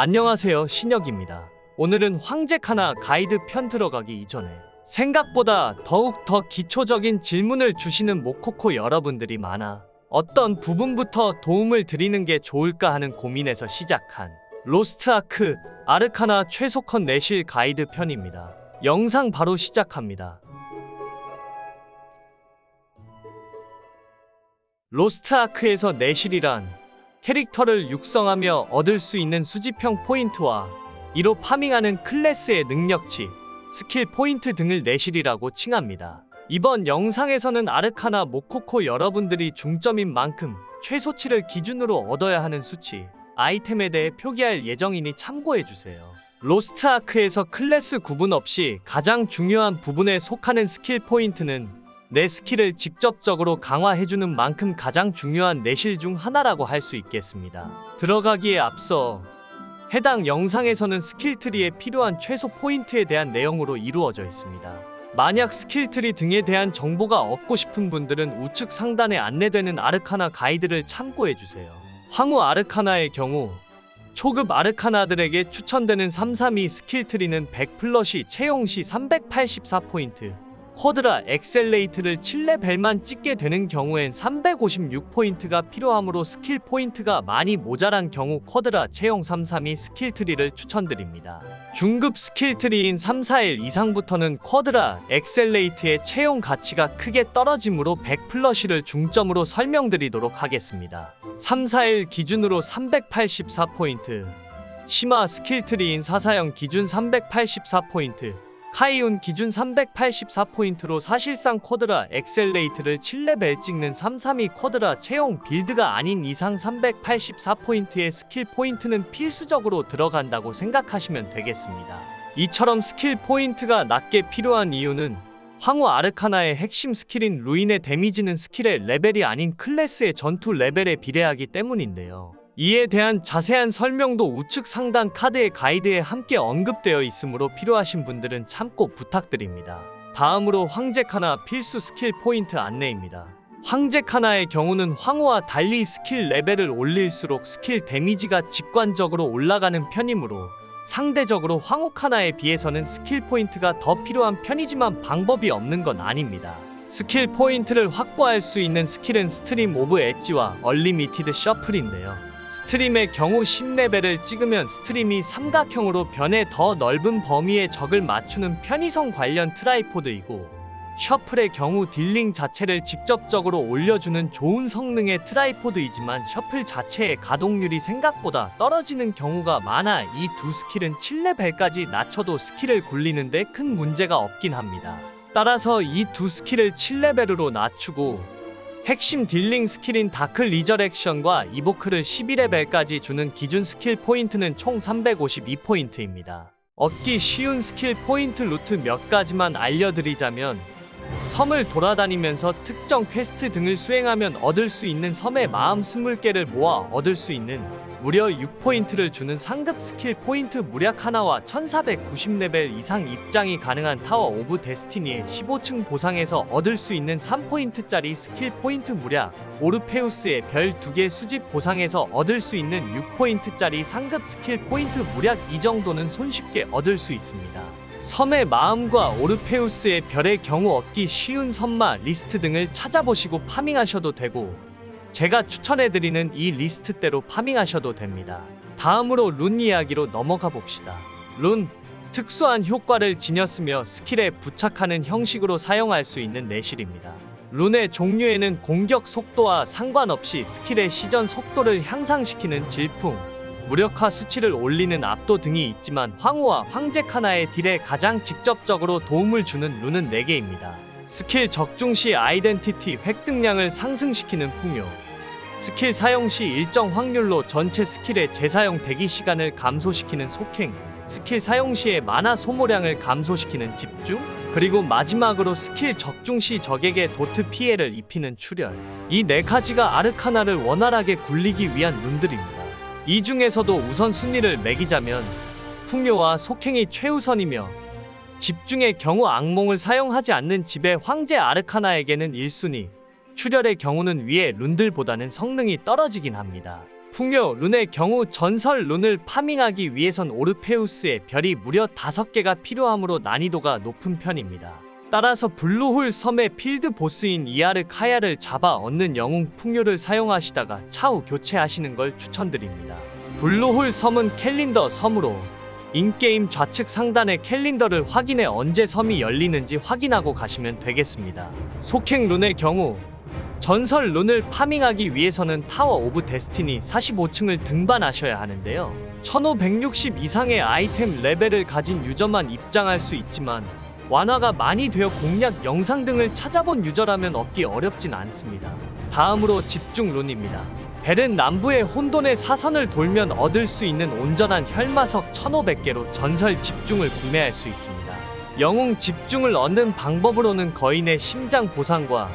안녕하세요 신혁입니다. 오늘은 황제카나 가이드 편 들어가기 이전에 생각보다 더욱 더 기초적인 질문을 주시는 모코코 여러분들이 많아 어떤 부분부터 도움을 드리는 게 좋을까 하는 고민에서 시작한 로스트 아크 아르카나 최소컨 내실 가이드 편입니다. 영상 바로 시작합니다. 로스트 아크에서 내실이란 캐릭터를 육성하며 얻을 수 있는 수집형 포인트와 이로 파밍하는 클래스의 능력치, 스킬 포인트 등을 내실이라고 칭합니다. 이번 영상에서는 아르카나 모코코 여러분들이 중점인 만큼 최소치를 기준으로 얻어야 하는 수치, 아이템에 대해 표기할 예정이니 참고해주세요. 로스트 아크에서 클래스 구분 없이 가장 중요한 부분에 속하는 스킬 포인트는 내 스킬을 직접적으로 강화해주는 만큼 가장 중요한 내실 중 하나라고 할 수 있겠습니다. 들어가기에 앞서 해당 영상에서는 스킬트리에 필요한 최소 포인트에 대한 내용으로 이루어져 있습니다. 만약 스킬트리 등에 대한 정보가 얻고 싶은 분들은 우측 상단에 안내되는 아르카나 가이드를 참고해주세요. 황후 아르카나의 경우 초급 아르카나들에게 추천되는 332 스킬트리는 100 플러시 채용 시 384포인트, 쿼드라 엑셀레이트를 7레벨만 찍게 되는 경우엔 356포인트가 필요하므로 스킬 포인트가 많이 모자란 경우 쿼드라 채용 332 스킬 트리를 추천드립니다. 중급 스킬 트리인 341 이상부터는 쿼드라 엑셀레이트의 채용 가치가 크게 떨어지므로 100 플러시를 중점으로 설명드리도록 하겠습니다. 341 기준으로 384포인트 심화 스킬 트리인 440 기준 384포인트 카이운 기준 384포인트로 사실상 쿼드라 엑셀레이트를 7레벨 찍는 332 쿼드라 채용 빌드가 아닌 이상 384포인트의 스킬 포인트는 필수적으로 들어간다고 생각하시면 되겠습니다. 이처럼 스킬 포인트가 낮게 필요한 이유는 황후 아르카나의 핵심 스킬인 루인의 데미지는 스킬의 레벨이 아닌 클래스의 전투 레벨에 비례하기 때문인데요. 이에 대한 자세한 설명도 우측 상단 카드의 가이드에 함께 언급되어 있으므로 필요하신 분들은 참고 부탁드립니다. 다음으로 황제카나 필수 스킬 포인트 안내입니다. 황제카나의 경우는 황후와 달리 스킬 레벨을 올릴수록 스킬 데미지가 직관적으로 올라가는 편이므로 상대적으로 황후카나에 비해서는 스킬 포인트가 더 필요한 편이지만 방법이 없는 건 아닙니다. 스킬 포인트를 확보할 수 있는 스킬은 스트림 오브 엣지와 얼리미티드 셔플인데요. 스트림의 경우 10레벨을 찍으면 스트림이 삼각형으로 변해 더 넓은 범위의 적을 맞추는 편의성 관련 트라이포드이고 셔플의 경우 딜링 자체를 직접적으로 올려주는 좋은 성능의 트라이포드이지만 셔플 자체의 가동률이 생각보다 떨어지는 경우가 많아 이 두 스킬은 7레벨까지 낮춰도 스킬을 굴리는데 큰 문제가 없긴 합니다. 따라서 이 두 스킬을 7레벨으로 낮추고 핵심 딜링 스킬인 다크 리저렉션과 이보크를 11레벨까지 주는 기준 스킬 포인트는 총 352포인트입니다. 얻기 쉬운 스킬 포인트 루트 몇 가지만 알려드리자면 섬을 돌아다니면서 특정 퀘스트 등을 수행하면 얻을 수 있는 섬의 마음 20개를 모아 얻을 수 있는 무려 6포인트를 주는 상급 스킬 포인트 무략 하나와 1490레벨 이상 입장이 가능한 타워 오브 데스티니의 15층 보상에서 얻을 수 있는 3포인트짜리 스킬 포인트 무략 오르페우스의 별 2개 수집 보상에서 얻을 수 있는 6포인트짜리 상급 스킬 포인트 무략 이 정도는 손쉽게 얻을 수 있습니다. 섬의 마음과 오르페우스의 별의 경우 얻기 쉬운 섬마 리스트 등을 찾아보시고 파밍하셔도 되고 제가 추천해드리는 이 리스트대로 파밍하셔도 됩니다. 다음으로 룬 이야기로 넘어가 봅시다. 룬 특수한 효과를 지녔으며 스킬에 부착하는 형식으로 사용할 수 있는 내실입니다. 룬의 종류에는 공격 속도와 상관없이 스킬의 시전 속도를 향상시키는 질풍, 무력화 수치를 올리는 압도 등이 있지만 황후와 황제 카나의 딜에 가장 직접적으로 도움을 주는 룬은 4개입니다. 스킬 적중 시 아이덴티티 획득량을 상승시키는 풍요. 스킬 사용 시 일정 확률로 전체 스킬의 재사용 대기 시간을 감소시키는 속행. 스킬 사용 시의 마나 소모량을 감소시키는 집중. 그리고 마지막으로 스킬 적중 시 적에게 도트 피해를 입히는 출혈. 이 네 가지가 아르카나를 원활하게 굴리기 위한 룬들입니다. 이 중에서도 우선순위를 매기자면 풍요와 속행이 최우선이며 집중의 경우 악몽을 사용하지 않는 집의 황제 아르카나에게는 1순위 출혈의 경우는 위에 룬들보다는 성능이 떨어지긴 합니다. 풍요 룬의 경우 전설 룬을 파밍하기 위해선 오르페우스의 별이 무려 5개가 필요하므로 난이도가 높은 편입니다. 따라서 블루홀 섬의 필드 보스인 이아르 카야를 잡아 얻는 영웅 풍요를 사용하시다가 차후 교체하시는 걸 추천드립니다. 블루홀 섬은 캘린더 섬으로 인게임 좌측 상단의 캘린더를 확인해 언제 섬이 열리는지 확인하고 가시면 되겠습니다. 속행 룬의 경우 전설 룬을 파밍하기 위해서는 타워 오브 데스티니 45층을 등반하셔야 하는데요. 1560 이상의 아이템 레벨을 가진 유저만 입장할 수 있지만 완화가 많이 되어 공략 영상 등을 찾아본 유저라면 얻기 어렵진 않습니다. 다음으로 집중 룬입니다. 벨은 남부의 혼돈의 사선을 돌면 얻을 수 있는 온전한 혈마석 1500개로 전설 집중을 구매할 수 있습니다. 영웅 집중을 얻는 방법으로는 거인의 심장 보상과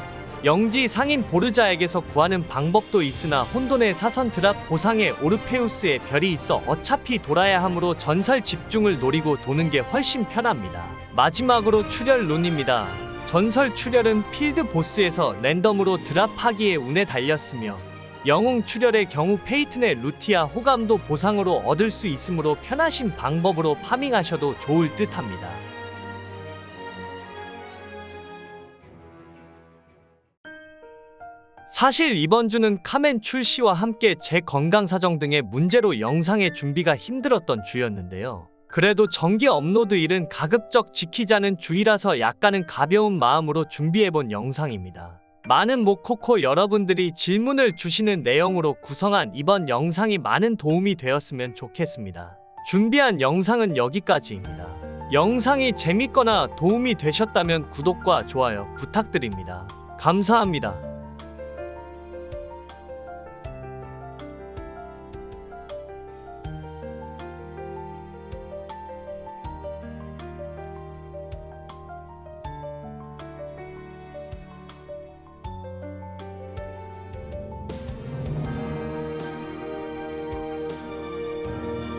영지 상인 보르자에게서 구하는 방법도 있으나 혼돈의 사선 드랍 보상에 오르페우스의 별이 있어 어차피 돌아야 하므로 전설 집중을 노리고 도는 게 훨씬 편합니다. 마지막으로 출혈 룬입니다. 전설 출혈은 필드 보스에서 랜덤으로 드랍하기에 운에 달렸으며 영웅 출혈의 경우 페이튼의 루티아 호감도 보상으로 얻을 수 있으므로 편하신 방법으로 파밍하셔도 좋을 듯합니다. 사실 이번 주는 카멘 출시와 함께 제 건강 사정 등의 문제로 영상의 준비가 힘들었던 주였는데요. 그래도 정기 업로드 일은 가급적 지키자는 주의라서 약간은 가벼운 마음으로 준비해본 영상입니다. 많은 모코코 여러분들이 질문을 주시는 내용으로 구성한 이번 영상이 많은 도움이 되었으면 좋겠습니다. 준비한 영상은 여기까지입니다. 영상이 재밌거나 도움이 되셨다면 구독과 좋아요 부탁드립니다. 감사합니다.